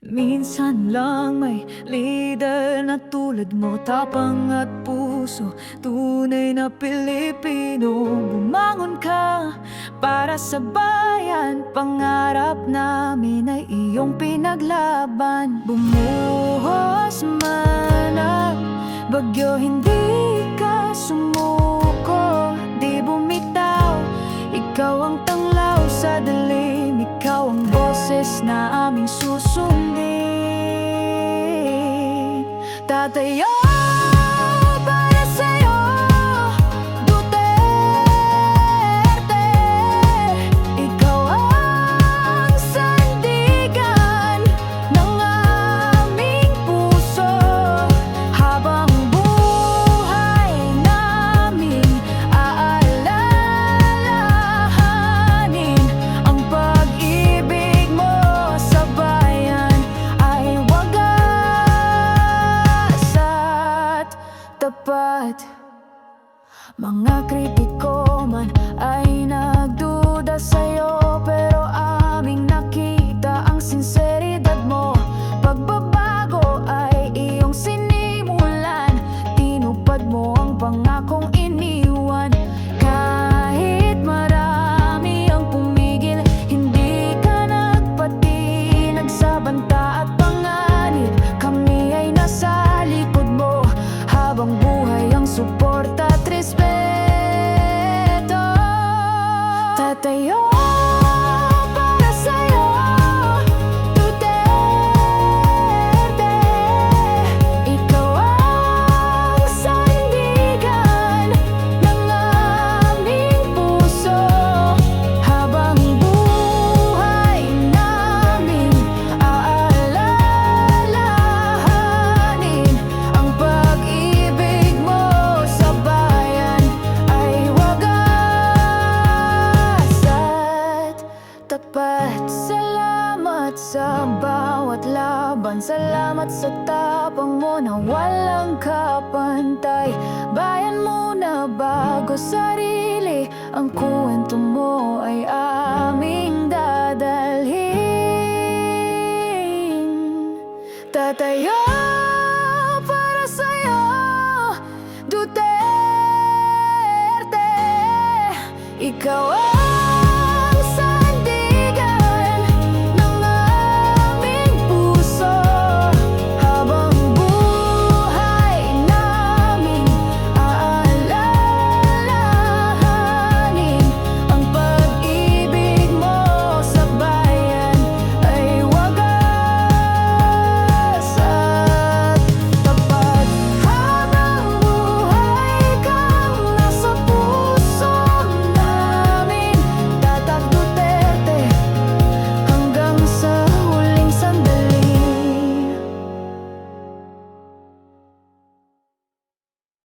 Minsan lang may leader na tulad mo Tapang at puso, tunay na Pilipino. Bumangon ka para sa bayan Pangarap namin ay iyong pinaglaban. Bumuhos man ang bagyo Hindi ka sumuko, di bumitaw. Ikaw ang tanglaw sa dilim Ikaw ang boses na aming susundin. Tatayo tapat mga kritiko man ay nagduda sa'yo Pero aming nakita ang sinseridad mo. Pagbabago ay iyong sinimulan. Tinupad mo ang pangakong iniwan. Kahit marami ang pumigil Hindi ka nagpati. At panganib Kami ay nasa mo. Habang Tatayo para tapat Salamat sa bawat laban. Salamat sa tapang mo na walang kapantay. Bayan mo na bago sarili. Ang kwento mo ay aming dadalhin. Tatayo para sa'yo Duterte. Ikaw ang